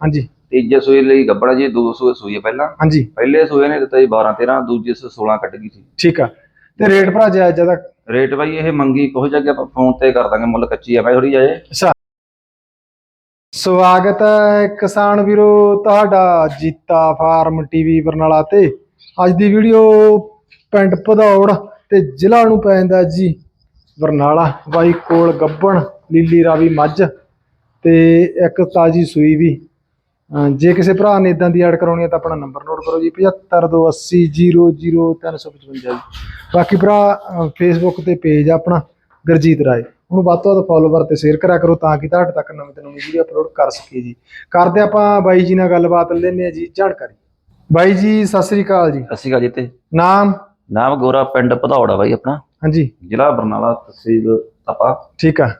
ਹਾਂਜੀ। ਤੀਜੇ ਸੂਏ ਲਈ ਗੱਬੜਾ ਜੀ ਦੋ ਸੂਏ ਸੂਈ ਹੈ ਪਹਿਲਾਂ। ਹਾਂਜੀ। ਪਹਿਲੇ ਸੂਏ ਨੇ ਦਿੱਤਾ ਜੀ 12 13 ਦੂਜੇ ਸੂਏ 16 ਕੱਢ ਗਈ ਸੀ। ਠੀਕ ਆ। ਤੇ ਰੇਟ ਭਰਾ ਜਾਇਜ਼ ਜ਼ਿਆਦਾ ਰੇਟ ਬਾਈ ਇਹ ਮੰਗੀ ਕੋਈ ਜਗ੍ਹਾ ਆਪਾਂ ਫੋਨ ਤੇ ਕਰ ਦਾਂਗੇ ਮੁੱਲ ਕੱਚੀ ਆ ਬਾਈ ਥੋੜੀ ਜਾਏ ਅੱਛਾ। ਸਵਾਗਤ ਹੈ ਕਿਸਾਨ ਵੀਰੋ ਤੁਹਾਡਾ ਜੀਤਾ ਫਾਰਮ ਟੀਵੀ ਬਰਨਾਲਾ ਤੇ। ਅੱਜ ਦੀ ਵੀਡੀਓ ਪਿੰਡ ਭਦੌੜ ਤੇ ਜ਼ਿਲ੍ਹਾ ਨੂੰ ਪੈ ਜਾਂਦਾ ਜੀ ਬਰਨਾਲਾ। ਬਾਈ ਕੋਲ ਗੱਬਣ ਲੀਲੀ ਰਾਵੀ ਮੱਝ ਤੇ ਇੱਕ ਤਾਜੀ ਸੂਈ ਵੀ। ਜੇ ਕਿਸੇ ਭਰਾ ਨੇ ਇਦਾਂ ਦੀ ਐਡ ਕਰਾਉਣੀ ਹੈ ਤਾਂ ਆਪਣਾ ਨੰਬਰ ਨੋਟ ਕਰੋ ਜੀ 7528000355 ਜੀ। ਬਾਕੀ ਭਰਾ ਫੇਸਬੁੱਕ ਤੇ ਪੇਜ ਆਪਣਾ ਗੁਰਜੀਤ ਰਾਏ। ਉਹਨੂੰ ਵੱਧ ਤੋਂ ਵੱਧ ਫੋਲੋਵਰ ਤੇ ਸ਼ੇਅਰ ਕਰਿਆ ਕਰੋ ਤਾਂ ਕਿ ਤੁਹਾਡੇ ਤੱਕ ਨਵੀਂ ਤੋਂ ਨਵੀਂ ਵੀਡੀਓ ਅਪਲੋਡ ਕਰ ਸਕੀਏ ਜੀ। ਕਰਦੇ ਆਪਾਂ ਬਾਈ ਜੀ ਨਾਲ ਗੱਲਬਾਤ ਲੈਂਦੇ ਆ ਜੀ ਜਾਣਕਾਰੀ। ਬਾਈ ਜੀ ਸਤਿ ਸ੍ਰੀ ਅਕਾਲ ਜੀ। ਅਸੀਂ ਕਾ ਜਿੱਤੇ ਨਾਮ? ਨਾਮ ਗੋਰਾ ਪਿੰਡ ਭਦੌੜਾ ਬਾਈ ਆਪਣਾ। ਹਾਂਜੀ। ਜ਼ਿਲ੍ਹਾ ਬਰਨਾਲਾ ਤਹਿਸੀਲ ਤਪਾ। ਠੀਕ ਆ।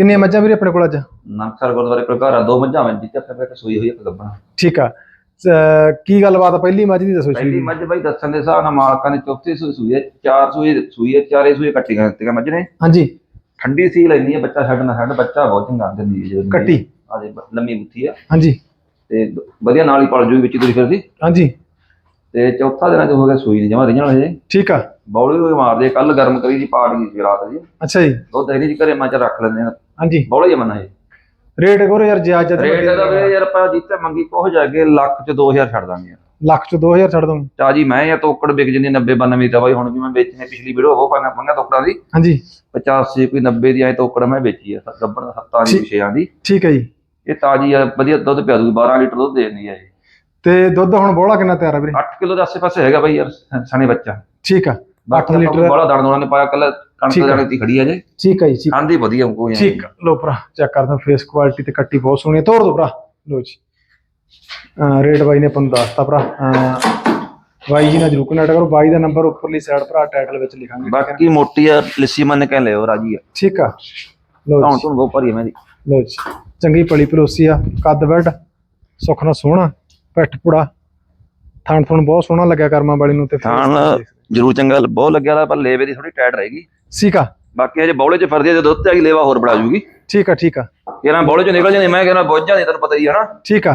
ਕਿੰਨੀਆਂ ਮੱਝਾਂ ਵੀਰੇ ਆਪਣੇ ਕੋਲ ਅੱਜ? ਨਾਨਕਸਰ ਗੁਰਦੁਆਰੇ ਕੋਲ ਘਰ ਆ ਦੋ ਮੱਝਾਂ ਵਿੱਚ ਜਿੱਥੇ ਆਪਣੇ ਕੋਲ ਸੂਈ ਹੋਈ ਇੱਕ ਗੱਬਣਾ ਠੀਕ ਆ। ਅਹ ਕੀ ਗੱਲਬਾਤ ਆ? ਪਹਿਲੀ ਮੱਝ ਦੀ ਦੱਸੋ ਪਹਿਲੀ ਜੀ ਮੱਝ ਬਾਈ ਦੱਸਣ ਦੇ ਹਿਸਾਬ ਨਾਲ ਮਾਲਕਾਂ ਨੇ ਚੌਥੀ ਸੂਈ ਸੂਈ ਹੈ ਚਾਰ ਸੂਈ ਸੂਈ ਹੈ ਚਾਰੇ ਸੂਈ ਕੱਟੀਆਂ ਦਿੱਤੀਆਂ ਮੱਝ ਨੇ। ਹਾਂਜੀ। ਠੰਡੀ ਸੀ ਲੈਂਦੀ ਹੈ ਬੱਚਾ ਛੱਡਣਾ ਛੱਡ ਬੱਚਾ ਬਹੁਤ ਚੰਗਾ ਦਿੰਦੀ ਹੈ ਜਦੋਂ ਕੱਟੀ। ਆਦੇ ਲੰਮੀ ਬੁੱਥੀ ਆ। ਹਾਂਜੀ। ਤੇ ਵਧੀਆ ਨਾਲ ਹੀ ਪਲ ਜੂ ਵਿੱਚ ਤੁਰੀ ਫਿਰਦੀ। ਹਾਂਜੀ। ਤੇ ਚੌਥਾ ਦਿਨ ਚ ਹੋ ਗਿਆ ਸੂਈ ਨਹੀਂ ਜਮਾ ਰਿਜਣ ਹਜੇ ਠੀਕ ਆ। ਬੌਲੀ ਹੋਈ ਮਾਰਦੇ ਕੱਲ ਗਰਮ ਕਰੀ ਜੀ ਪਾੜ ਗਈ ਸੀ ਰਾਤ ਜੀ। ਅੱਛਾ ਜੀ। ਦੁੱਧ ਇਹਦੀ ਘਰੇ ਮੈਂ ਚ ਰੱਖ ਲੈਂਦੇ ਆ। ਹਾਂਜੀ। ਬੌਲੀ ਜਮਨ ਹੈ ਰੇਟ ਕਰੋ ਯਾਰ ਜੇ ਅੱਜ ਰੇਟ ਦਾ ਵੀ ਯਾਰ ਆਪਾਂ ਜਿੱਤੇ ਮੰਗੀ ਕੋਹ ਜਾਗੇ ਲੱਖ ਚ 2000 ਛੱਡ ਦਾਂਗੇ। ਲੱਖ ਚ 2000 ਛੱਡ ਦੋ। ਚਾਜੀ ਮੈਂ ਜਾਂ ਤੋਕੜ ਵਿਕ ਜਾਂਦੀ 90 92 ਦਾ ਬਾਈ ਹੁਣ ਵੀ ਮੈਂ ਵੇਚਣੇ ਪਿਛਲੀ ਵੀਡੀਓ ਉਹ ਪਾਣਾ ਪੰਗਾ ਤੋਕੜਾਂ ਦੀ। ਹਾਂਜੀ। 85 ਕੋਈ 90 ਦੀ ਐ ਤੋਕੜ ਮੈਂ ਵੇਚੀ ਆ ਗੱਬੜ ਹੱਤਾਂ ਦੀ। ਵਿਸ਼ਿਆਂ ਦੀ। ਠੀਕ ਹੈ ਜੀ। ਇਹ ਤਾਜੀ ਆ ਵਧੀਆ ਦੁੱਧ ਪਿਆ ਦੂਗੀ 12 ਲੀਟਰ ਦੁੱਧ ਦੇ ਦਿੰਦੀ ਆ ਇਹ। ਤੇ ਦੁੱਧ ਹੁਣ ਬੋਲਾ ਕਿੰਨਾ ਤਿਆਰ ਆ ਵੀਰੇ? 8 ਕਿਲੋ ਦੇ ਆਸੇ-ਪਾਸੇ ਹੈਗਾ ਬਾਈ ਯਾਰ ਸਣੇ ਬੱਚਾ। ਠੀਕ ਆ 8 ਲੀਟਰ ਬੜਾ ਦਾਣਾ ਦੋਣਾ ਨੇ ਪਾਇਆ ਕੱਲ ਕਣਕ ਆ। ਦਾਣੇ ਦੀ ਖੜੀ ਆ ਜੇ। ਠੀਕ ਹੈ ਜੀ ਠੀਕ ਖਾਂਦੀ ਵਧੀਆ ਕੋਈ ਠੀਕ ਆ, ਲਓ ਭਰਾ ਚੈੱਕ ਕਰਦਾ ਫੇਸ ਕੁਆਲਿਟੀ ਤੇ ਕੱਟੀ ਬਹੁਤ ਸੋਹਣੀ ਤੋੜ ਦੋ ਭਰਾ। ਲਓ ਜੀ। ਰੇਟ ਬਾਈ ਨੇ ਆਪਾਂ ਨੂੰ ਦੱਸਤਾ ਭਰਾ। ਬਾਈ ਜੀ ਨਾਲ ਜਰੂਰ ਕਨੈਕਟ ਕਰੋ। ਬਾਈ ਦਾ ਨੰਬਰ ਉੱਪਰਲੀ ਸਾਈਡ ਭਰਾ ਟਾਈਟਲ ਵਿੱਚ ਲਿਖਾਂਗੇ ਬਾਕੀ ਮੋਟੀ ਆ ਲਿੱਸੀ ਮੰਨ ਕੇ ਲਿਓ ਰਾਜੀ ਆ। ਠੀਕ ਆ। ਧੌਣ ਜੀ। ਧੁਣ ਬਹੁਤ ਭਰੀ ਆ ਮੈਂ ਦੀ ਲਓ ਜੀ। ਚੰਗੀ ਪਲੀ ਪਲੋਸੀ ਆ। ਕੱਦ ਬੈਡ ਸੁਖਣਾ ਸੋਹਣਾ। ਪਿੱਠ ਪੁੜਾ ਥਣ ਥਣ ਬਹੁਤ ਸੋਹਣਾ ਲੱਗਿਆ ਕਰਮਾਂ ਵਾਲੀ ਨੂੰ ਤੇ ਥਾਣ। ਜਰੂਰ ਚੰਗਾ ਬਹੁਤ ਲੱਗਿਆ ਦਾ ਪਰ ਲੇਵੇ ਦੀ ਥੋੜੀ ਟਾਈਟ ਰਹੇਗੀ। ਠੀਕ ਆ ਬਾਕੀ ਅਜੇ ਬੌਲੇ 'ਚ ਫਰਦੀ ਆ ਜੇ ਦੁੱਧ ਤੇ ਆ ਗਈ ਲੇਵਾ ਹੋਰ ਬੜਾ ਜੂਗੀ। ਠੀਕ ਆ ਠੀਕ। ਆ ਇਹਨਾਂ ਬੌਲੇ 'ਚ ਨਿਕਲ ਜਾਂਦੀ ਮੈਂ ਕਹਿੰਦਾ ਬੁੱਝ ਜਾਂਦੀ ਤੈਨੂੰ ਪਤਾ ਹੀ ਹੈ ਨਾ। ਠੀਕ। ਆ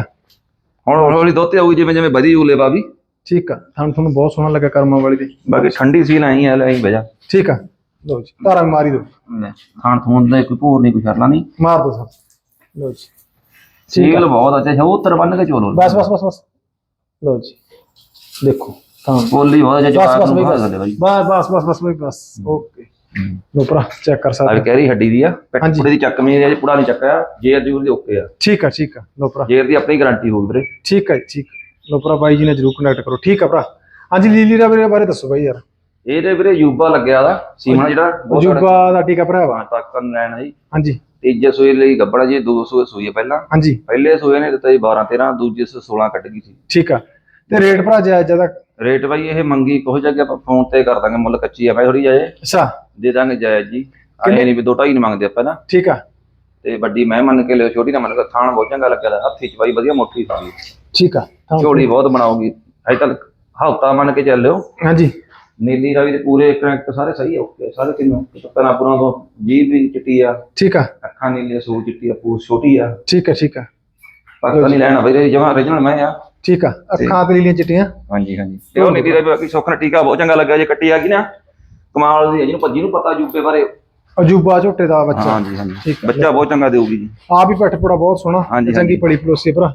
ਹੁਣ ਹੌਲੀ ਹੌਲੀ ਦੁੱਧ ਆਊਗੀ ਜਿਵੇਂ ਜਿਵੇਂ ਵਧੀ ਜੂ ਲੇਵਾ ਵੀ। ਠੀਕ। ਆ ਥਣ ਥਣ ਬਹੁਤ ਸੋਹਣਾ ਲੱਗਿਆ ਕਰਮਾਂ ਵਾਲੀ ਦੀ। ਬਾਕੀ ਠੰਡੀ ਸੀ ਨਾ ਹੀ ਆ ਲੈ ਬਜਾ ਠੀਕ। ਆ ਲਓ ਜੀ ਧਾਰਾ ਮਾਰੀ ਦੋ ਥੂਣ ਦਾ ਕੋਈ ਭੂਰ ਨਹੀਂ ਕੋਈ ਛਰਲਾ ਨਹੀਂ। ਮਾਰ ਦੋ ਸਰ। ਲਓ ਜੀ। ਸੀਲ ਬਹੁਤ ਅੱਛਾ ਉਹ ਉੱਤਰ ਬੰਨ ਕੇ ਚੋਲੋ। ਬਸ ਬਸ ਬਸ ਬਸ। ਲਓ ਜੀ। ਦੇਖੋ ਤਾਂ ਬੋਲੀ ਬਹੁਤ ਅੱਛਾ ਬਸ ਜਵਾਬ ਬਸ ਨੂੰ ਖਾ ਬਸ। ਸਕਦੇ ਬਾਈ। ਬਸ ਬਸ ਬਸ ਬਈ ਬਸ। ਓਕੇ। ਲੋ ਭਰਾ ਚੈੱਕ ਕਰ ਆ ਸਕਦੇ ਕਹਿ ਰਹੀ ਹੱਡੀ ਦੀ ਆ। ਪੁੜੇ ਦੀ ਚੱਕਵੀਂ ਹੈ ਪੁੜਾ ਨਹੀਂ ਚੱਕਿਆ ਜੇਰ ਦੀ ਓਕੇ ਆ। ਠੀਕ ਆ ਠੀਕ ਆ। ਲੋ ਭਰਾ। ਜੇਰ ਦੀ ਆਪਣੀ ਗਾਰੰਟੀ ਹੋਊਗੀ ਵੀਰੇ। ਠੀਕ ਆ ਠੀਕ। ਲੋ ਭਰਾ ਬਾਈ ਜੀ ਨੇ ਜਰੂਰ ਕਨੈਕਟ ਕਰੋ। ਠੀਕ ਆ ਭਰਾ। ਹਾਂਜੀ ਲੀਲੀ ਦਾ ਵੀਰੇ ਬਾਰੇ ਦੱਸੋ ਬਾਈ ਯਾਰ। ਇਹਦੇ ਵੀਰੇ ਯੂਬਾ ਲੱਗਿਆ ਦਾ ਸੀਮਾ ਜਿਹੜਾ ਜੁਬਾ ਦਾ ਟੀਕਾ ਭਰਾ ਵਾ ਹਾਂ ਤੱਕ ਲੈਣਾ ਜੀ ਹਾਂਜੀ। ਤੀਜੇ ਸੂਏ ਲਈ ਗੱਬੜਾ ਜੀ ਦੋ ਸੂਏ ਪਹਿਲਾਂ। ਹਾਂਜੀ। ਪਹਿਲੇ ਸੂਏ ਨੇ ਦਿੱਤਾ ਜੀ 12 13 ਦੂਜੇ ਸੂਏ 16 ਕੱਢ ਗਈ ਸੀ। ਠੀਕ ਆ। ਤੇ ਰੇਟ ਭਰਾ ਜਾਇਜ਼ ਜ਼ਿਆਦਾ ਰੇਟ ਬਾਈ ਇਹ ਮੰਗੀ ਕੋਈ ਜਗ੍ਹਾ ਆਪਾਂ ਫੋਨ ਤੇ ਕਰ ਦਾਂਗੇ ਮੁੱਲ ਕੱਚੀ ਆ ਬਾਈ ਥੋੜੀ ਜਾਏ। ਅੱਛਾ। ਦੇ ਦਾਂਗੇ ਜਾਇਜ਼ ਜੀ। ਐ ਨਹੀਂ ਵੀ ਦੋ ਢਾਈ ਨਹੀਂ ਮੰਗਦੇ ਆਪਾਂ ਨਾ। ਠੀਕ ਆ। ਤੇ ਵੱਡੀ ਮੈਂ ਮੰਨ ਕੇ ਲਿਓ ਛੋਟੀ ਨਾ ਮੰਨ ਕੇ ਥਾਣ ਬਹੁਤ ਚੰਗਾ ਲੱਗਿਆ ਹੱਥੀ ਚ ਬਾਈ ਵਧੀਆ ਮੋਟੀ ਥਾਣੀ ਠੀਕ ਆ। ਝੋਲੀ ਬਹੁਤ ਬਣਾਉਗੀ ਅਜੇ ਤੱਕ ਹਫਤਾ ਮੰਨ ਕੇ ਚੱਲਿਓ ਹਾਂਜੀ। ਨੀਲੀ ਰਾਵੀ ਦੇ ਪੂਰੇ ਕਰੈਕਟ ਸਾਰੇ ਸਹੀ ਆ ਓਕੇ ਸਾਰੇ ਕਿੰਨੋਂ ਤਨਾ ਪੁਰਾਂ ਤੋਂ ਜੀਭ ਵੀ ਚਿੱਟੀ ਆ ਠੀਕ ਆ। ਅੱਖਾਂ ਨੀਲੀਆਂ ਸੂਰ ਚਿੱਟੀ ਆ ਪੂਛ ਛੋਟੀ ਆ। ਠੀਕ ਆ ਠੀਕ ਆ। ਪਤਾ ਨਹੀਂ ਲੈਣਾ ਬਈ ਜਮਾ origignal ਮੈਂ ਆ। ਠੀਕ ਆ ਅੱਖਾਂ ਤੇ ਲੀਲੀਆਂ ਚਿੱਟੀਆਂ। ਹਾਂਜੀ ਹਾਂਜੀ। ਤੇ ਉਹ ਨੀਲੀ ਰਾਵੀ ਬਾਕੀ ਸੁੱਖ ਨਾਲ ਟੀਕਾ ਬਹੁਤ ਚੰਗਾ ਲੱਗਾ ਜੇ ਕੱਟੀ ਆ ਗਈ ਨਾ। ਕਮਾਲ ਦੀ ਹੈ ਜਿਹਨੂੰ ਭੱਜੀ ਨੂੰ ਪਤਾ ਜੂਪੇ ਬਾਰੇ। ਅਜੂਬਾ ਝੋਟੇ ਦਾ ਬੱਚਾ। ਹਾਂਜੀ ਹਾਂਜੀ। ਬੱਚਾ ਬਹੁਤ ਚੰਗਾ ਦੇਊਗੀ ਜੀ। ਆਪ ਹੀ ਪਿੱਠ ਪੁੜਾ ਬਹੁਤ ਸੋਹਣਾ। ਚੰਗੀ। ਪਲੀ ਪਲੋਸੀ ਭਰਾ।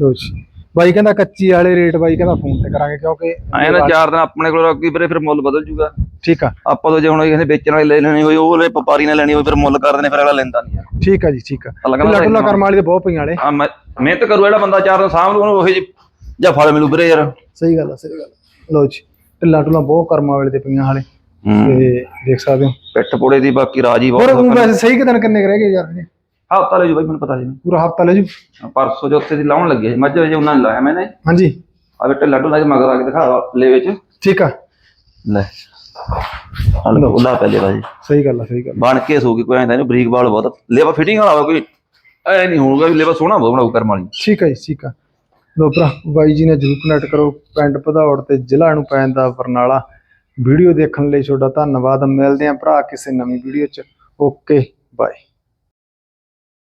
ਲੋ ਜੀ। ਬਾਈ ਕਹਿੰਦਾ ਕੱਚੀ ਵਾਲੇ ਰੇਟ ਬਾਈ ਕਹਿੰਦਾ ਫੋਨ ਤੇ ਕਰਾਂਗੇ ਕਿਉਂਕਿ ਐ ਨਾ ਚਾਰ ਦਿਨ ਆਪਣੇ ਕੋਲ ਰੱਖੀ ਵੀਰੇ ਫਿਰ ਮੁੱਲ ਬਦਲ ਜੂਗਾ। ਠੀਕ ਆ। ਆਪਾਂ ਤੋਂ ਜੇ ਹੁਣ ਕਿਸੇ ਵੇਚਣ ਵਾਲੇ ਲੈ ਲੈਣੀ ਹੋਈ ਉਹ ਲੈ ਵਪਾਰੀ ਨੇ ਲੈਣੀ ਹੋਈ ਫਿਰ ਮੁੱਲ ਕਰਦੇ ਨੇ ਫਿਰ ਅਗਲਾ ਲੈਂਦਾ ਨਹੀਂ ਯਾਰ ਠੀਕ ਆ ਜੀ ਠੀਕ ਆ। ਅਗਲਾ ਕਹਿੰਦਾ ਲੱਟੂ ਲਾ ਕਰਮ ਵਾਲੀ ਦੇ ਬਹੁਤ ਪਈਆਂ ਵਾਲੇ। ਮੈਂ ਮਿਹਨਤ ਕਰੂ ਜਿਹੜਾ ਬੰਦਾ ਚਾਰ ਦਿਨ ਸਾਹਮਣੇ ਉਹਨੂੰ ਉਹੀ ਜਿਹੀ ਜਾਂ ਫਲ ਮਿਲੂ ਵੀਰੇ ਯਾਰ। ਸਹੀ ਗੱਲ ਆ ਸਹੀ ਗੱਲ। ਲਓ ਜੀ ਢਿੱਲਾ ਢੁੱਲਾ ਬਹੁਤ ਕਰਮਾਂ ਵਾਲੇ ਦੇ ਪਈਆਂ ਹਾਲੇ ਹੂੰ। ਤੇ ਦੇਖ ਸਕਦੇ ਹੋ। ਪਿੱਠ ਪੁੜੇ ਦੀ ਬਾਕੀ ਰਾਜੀ ਹੋਰ ਬਹੁਤ ਉਹ ਵੈਸੇ ਸਹੀ ਕਿ ਦਿਨ ਕਿੰਨੇ ਰਹਿ ਗਏ ਯਾਰ ਇਹਦੇ? ਹਫਤਾ ਲੈ ਜੂ ਬਾਈ ਮੈਨੂੰ ਪਤਾ ਜੀ ਪੂਰਾ ਹਫਤਾ ਲੈ ਜੂ? ਪਰਸੋਂ ਜੋ ਉੱਥੇ ਦੀ ਲਾਉਣ ਲੱਗੇ ਸੀ। ਮੱਝ ਜੇ ਉਹਨਾਂ ਨੇ ਲਾਇਆ ਮੈਨੇ। ਹਾਂਜੀ। ਆ ਬੇਟੇ ਲੱਡੂ ਲਾ ਕੇ ਮਗਰ ਆ ਕੇ ਦਿਖਾ ਲੈ ਵਿੱਚ। ਠੀਕ ਆ। ਲੈ। ਹਲੋ ਉਹਦਾ ਪਹਿਲੇ ਬਾਜੀ ਸਹੀ ਗੱਲ ਆ ਸਹੀ ਗੱਲ ਬਣ ਕੇ ਸੋਗੀ ਕੋਈ ਐਂਦਾ ਨਹੀਂ ਬਰੀਕ ਬਾਲ ਬਹੁਤ ਲੇਵਾ ਫਿਟਿੰਗ ਵਾਲਾ ਹੋਵੇ ਕੋਈ। ਐ ਨਹੀਂ ਹੋਊਗਾ ਵੀ ਲੇਵਾ ਸੋਹਣਾ ਬਣਾਉ ਕਰਮ ਵਾਲੀ। ਠੀਕ ਆ ਜੀ ਠੀਕ ਆ। ਲੋ ਭਰਾ ਬਾਈ ਜੀ ਨੇ ਜਰੂਰ ਕਨੈਕਟ ਕਰੋ ਪਿੰਡ ਭਦੌੜ ਤੇ ਜ਼ਿਲ੍ਹਾ ਨੂੰ ਪੈਂਦਾ ਬਰਨਾਲਾ ਵੀਡੀਓ ਦੇਖਣ ਲਈ ਤੁਹਾਡਾ ਧੰਨਵਾਦ। ਮਿਲਦੇ ਆਂ ਭਰਾ ਕਿਸੇ ਨਵੀਂ ਵੀਡੀਓ ਚ। Okay bye.